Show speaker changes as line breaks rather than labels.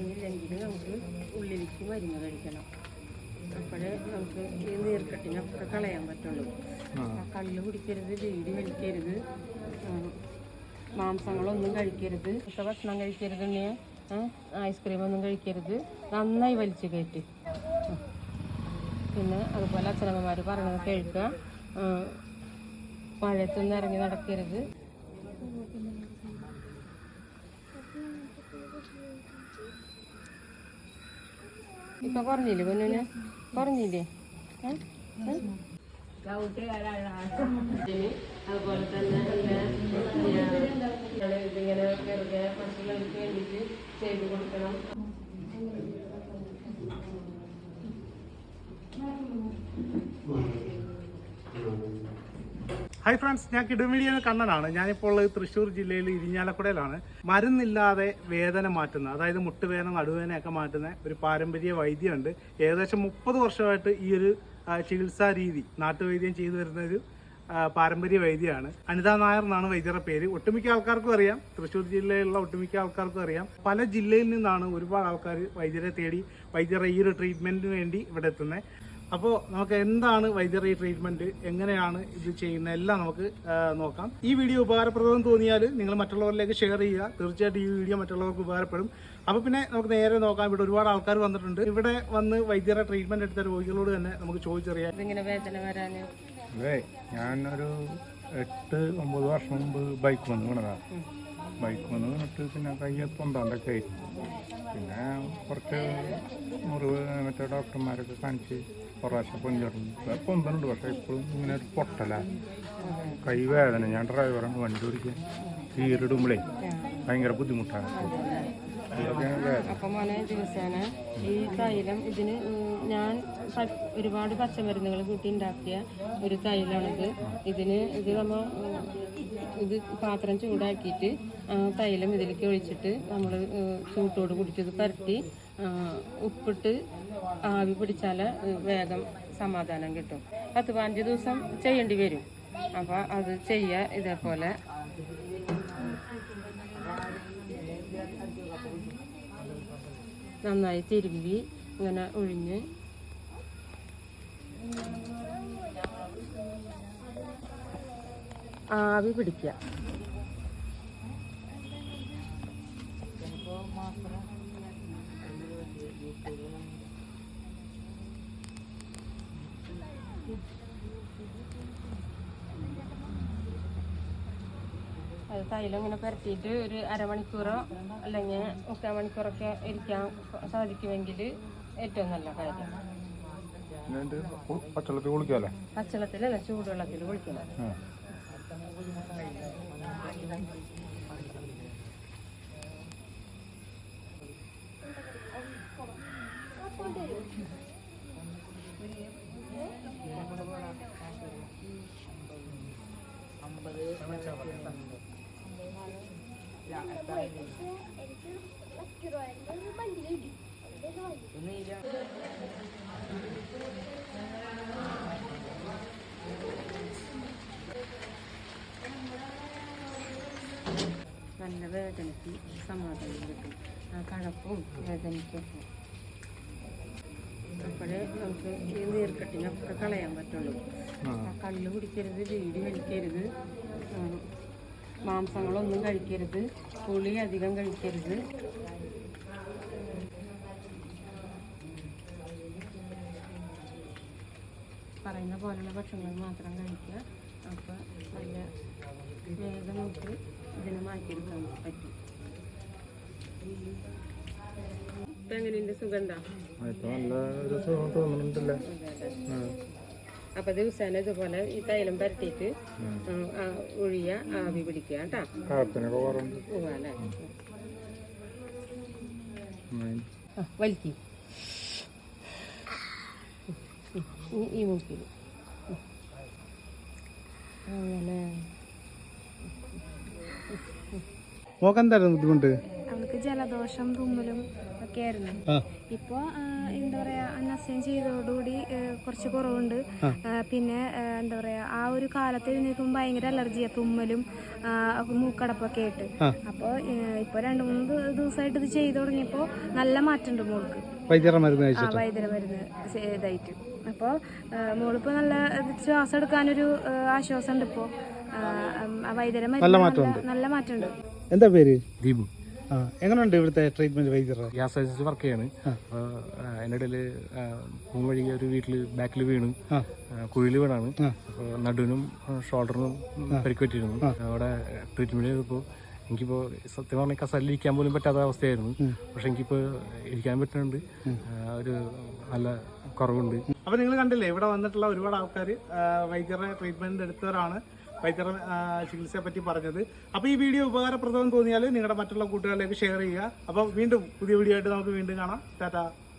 കുറഞ്ഞില്ലെങ്കിൽ നമുക്ക് ഉള്ളിലേക്ക് മരുന്ന് കഴിക്കണം. അപ്പോഴേ നമുക്ക് ഈ നീർക്കെട്ടിനൊക്കെ കളയാൻ പറ്റുള്ളൂ. ആ. കള്ള് കുടിക്കരുത് വീട് കഴിക്കരുത് മാംസങ്ങളൊന്നും കഴിക്കരുത് ഒക്കെ ഭക്ഷണം കഴിക്കരുത് ഐസ്ക്രീം ഒന്നും കഴിക്കരുത്. നന്നായി വലിച്ചു കയറ്റി. പിന്നെ അതുപോലെ അച്ഛനമ്മമാർ പറയണത് കേൾക്കുക. മഴയത്തൊന്നും ഇറങ്ങി നടക്കരുത്. ഇപ്പൊ കുറഞ്ഞില്ലേ പൊന്നിന്? കുറഞ്ഞില്ലേ? അതുപോലെ തന്നെ ഇതിങ്ങനെ വെറുതെ പശുക്കൾക്ക് വേണ്ടിയിട്ട് ചെയ്തു കൊടുക്കണം.
ഹായ് ഫ്രണ്ട്സ് ഞാൻ കിടുമീഡിയ കണ്ണനാണ്. ഞാനിപ്പോൾ തൃശ്ശൂർ ജില്ലയിൽ ഇരിഞ്ഞാലക്കുടയിലാണ്. മരുന്നില്ലാതെ വേദന മാറ്റുന്ന അതായത് മുട്ടുവേദന നടുവേദനയൊക്കെ മാറ്റുന്ന ഒരു പാരമ്പര്യ വൈദ്യമുണ്ട്. ഏകദേശം മുപ്പത് വർഷമായിട്ട് ഈ ഒരു ചികിത്സാ രീതി നാട്ടുവൈദ്യം ചെയ്തു വരുന്ന ഒരു പാരമ്പര്യ വൈദ്യമാണ്. അനിതാ നായർ എന്നാണ് വൈദ്യരുടെ പേര്. ഒട്ടുമിക്ക ആൾക്കാർക്കും അറിയാം. തൃശ്ശൂർ ജില്ലയിലുള്ള ഒട്ടുമിക്ക ആൾക്കാർക്കും അറിയാം. പല ജില്ലയിൽ നിന്നാണ് ഒരുപാട് ആൾക്കാർ വൈദ്യരെ തേടി വൈദ്യരുടെ ഈ ഒരു ട്രീറ്റ്മെന്റിന് വേണ്ടി ഇവിടെ എത്തുന്നത് അപ്പോൾ നമുക്ക് എന്താണ് വൈദ്യറി ഈ ട്രീറ്റ്മെന്റ് എങ്ങനെയാണ് ഇത് ചെയ്യുന്നത്? എല്ലാം നമുക്ക് നോക്കാം. ഈ വീഡിയോ ഉപകാരപ്രദം തോന്നിയാൽ നിങ്ങൾ മറ്റുള്ളവരിലേക്ക് ഷെയർ ചെയ്യുക. തീർച്ചയായിട്ടും ഈ വീഡിയോ മറ്റുള്ളവർക്ക് ഉപകാരപ്പെടും. അപ്പോൾ പിന്നെ നമുക്ക് നേരെ നോക്കാം. ഇവിടെ ഒരുപാട് ആൾക്കാർ വന്നിട്ടുണ്ട്. ഇവിടെ വന്ന് വൈദ്യറെ ട്രീറ്റ്മെന്റ് എടുത്ത രോഗികളോട് തന്നെ നമുക്ക് ചോദിച്ചറിയാം.
ഇതിങ്ങനെ വേദന വരാൻ
അതെ ഞാനൊരു എട്ട് ഒമ്പത് വർഷം മുമ്പ് ബൈക്ക് വന്നു ബൈക്ക് വന്ന് വീണിട്ട് പിന്നെ കയ്യ പൊന്താണ്ടൊക്കെ ആയി പിന്നെ കുറച്ച് മുറിവ് മറ്റേ ഡോക്ടർമാരൊക്കെ കാണിച്ച് കുറേശ്ശെ പൊഞ്ചിടുന്നു പൊന്തുണ്ട് പക്ഷേ ഇപ്പോഴും ഇങ്ങനെ ഒരു പൊട്ടല. കൈ വേദന ഞാൻ ഡ്രൈവറാണ് വണ്ടി ഓടിക്കാൻ തീരിടുമ്പോഴേ ഭയങ്കര ബുദ്ധിമുട്ടാണ്.
അപ്പൊ മോനെ ദിവസേന ഈ തൈലം ഇതിന് ഞാൻ ഒരുപാട് പച്ചമരുന്നുകൾ കൂട്ടി ഉണ്ടാക്കിയ ഒരു തൈലാണിത്. ഇതിന് ഇത് നമ്മൾ ഇത് പാത്രം ചൂടാക്കിയിട്ട് തൈലം ഇതിലേക്ക് ഒഴിച്ചിട്ട് നമ്മൾ ചൂട്ടോട് കുടിച്ചത് പരട്ടി ഉപ്പിട്ട് ആവി പിടിച്ചാൽ വേഗം സമാധാനം കിട്ടും. പത്ത് പതിനഞ്ച് ദിവസം ചെയ്യേണ്ടി വരും. അപ്പോൾ അത് ചെയ്യുക ഇതേപോലെ. നന്നായി തിരുമ്പി ഇങ്ങനെ ഒഴിഞ്ഞ്. ആവി പിടിക്കുക. അത് തൈലം ഇങ്ങനെ പുരട്ടിയിട്ട് ഒരു അരമണിക്കൂറോ അല്ലെങ്കിൽ മുക്കാൽ മണിക്കൂറൊക്കെ ഇരിക്കാൻ സാധിക്കുമെങ്കിൽ ഏറ്റവും നല്ല കാര്യം
എന്നിട്ട് പച്ചവെള്ളത്തിൽ കുളിക്കാമല്ലേ
പച്ചവെള്ളത്തിലല്ല ചൂടുവെള്ളത്തിൽ കുളിക്കണം
ആ
നല്ല വേദനയ്ക്ക് സമാധാനം കിട്ടും. ആ കഴപ്പും വേദനയ്ക്കൊക്കെ അപ്പോഴേ നമുക്ക് ഈ നീർക്കെട്ടിനൊക്കെ കളയാൻ പറ്റുള്ളൂ. ആ. കള്ള് കുടിക്കരുത് വീട് വലിക്കരുത്. മാംസങ്ങളൊന്നും കഴിക്കരുത്. പുളി അധികം കഴിക്കരുത്. പറയുന്ന പോലുള്ള ഭക്ഷണങ്ങൾ മാത്രം കഴിക്കുക. അപ്പോൾ നല്ല വേഗം നമുക്ക് ഇതിനെ മാറ്റിയെടുക്കാൻ പറ്റും. ഇപ്പം എങ്ങനെയുണ്ട്? സുഗന്ധ?
ഇപ്പൊ നല്ല സുഖം തോന്നുന്നുണ്ടല്ലേ? ആ.
അപ്പൊ ദിവസേന ഇതുപോലെ ഈ തൈലം പരത്തിയിട്ട് ഒഴിയ ആവി പിടിക്കുക കേട്ടോ. പോവാല്ലേ
ഉം.
ഈ- മൂക്കിൽ അങ്ങനെ
നോക്കാൻ എന്തായിരുന്നു ബുദ്ധിമുട്ട്?
ജലദോഷം തുമ്മലും ഒക്കെ ആയിരുന്നു. ഇപ്പൊ എന്താ പറയാ അന്നസ്യം ചെയ്തതോടുകൂടി കുറച്ച് കുറവുണ്ട്. പിന്നെ എന്താ പറയാ ആ ഒരു കാലത്ത് എഴുന്നേൽക്കുമ്പോൾ ഭയങ്കര അലർജിയാ തുമ്മലും മൂക്കടപ്പൊക്കെ ആയിട്ട്. അപ്പോൾ ഇപ്പൊ രണ്ടു മൂന്ന് ദിവസമായിട്ട് ഇത് ചെയ്തു തുടങ്ങിയപ്പോൾ നല്ല മാറ്റമുണ്ട് മോൾക്ക്.
വൈദ്യര മരുന്ന്
ഇതായിട്ട്. അപ്പോൾ മോളിപ്പോൾ നല്ല ശ്വാസം എടുക്കാനൊരു ഏ, ആശ്വാസം ഉണ്ട് ഇപ്പോൾ വൈദ്യര മരുന്ന് നല്ല- മാറ്റമുണ്ട്.
എന്താ പേര്?
ദീപു.
എങ്ങനെയുണ്ട് ഇവിടുത്തെ ട്രീറ്റ്മെന്റ് വൈദ്യർ
ഗ്യാസ് ഏജൻസി വർക്ക് ചെയ്യാണ്. അപ്പോൾ അതിന്റെ ഇടയിൽ വഴി ഒരു വീട്ടിൽ ബാക്കിൽ വീണ്. കുഴിയിൽ വീണാണ്. അപ്പോൾ നടുവിനും ഷോൾഡറിനും പരിക്ക് പറ്റിയിരുന്നു അവിടെ ട്രീറ്റ്മെന്റ് ചെയ്തപ്പോൾ എനിക്കിപ്പോൾ സത്യം പറഞ്ഞാൽ കസല്ലിരിക്കാൻ പോലും പറ്റാത്ത അവസ്ഥയായിരുന്നു. പക്ഷെ എനിക്കിപ്പോൾ ഇരിക്കാൻ പറ്റുന്നുണ്ട്. ഒരു നല്ല കുറവുണ്ട്.
അപ്പൊ നിങ്ങൾ കണ്ടില്ലേ ഇവിടെ വന്നിട്ടുള്ള ഒരുപാട് ആൾക്കാർ വൈദ്യരുടെ ട്രീറ്റ്മെന്റ് എടുത്തവരാണ്. വൈദ്യരുടെ ആ, ചികിത്സയെ പറ്റി പറഞ്ഞത്. അപ്പൊ ഈ വീഡിയോ ഉപകാരപ്രദം തോന്നിയാൽ നിങ്ങളുടെ മറ്റുള്ള കൂട്ടുകാരിലേക്ക് ഷെയർ ചെയ്യുക. അപ്പൊ വീണ്ടും പുതിയ വീഡിയോ ആയിട്ട് നമുക്ക് വീണ്ടും കാണാം. ടാറ്റ.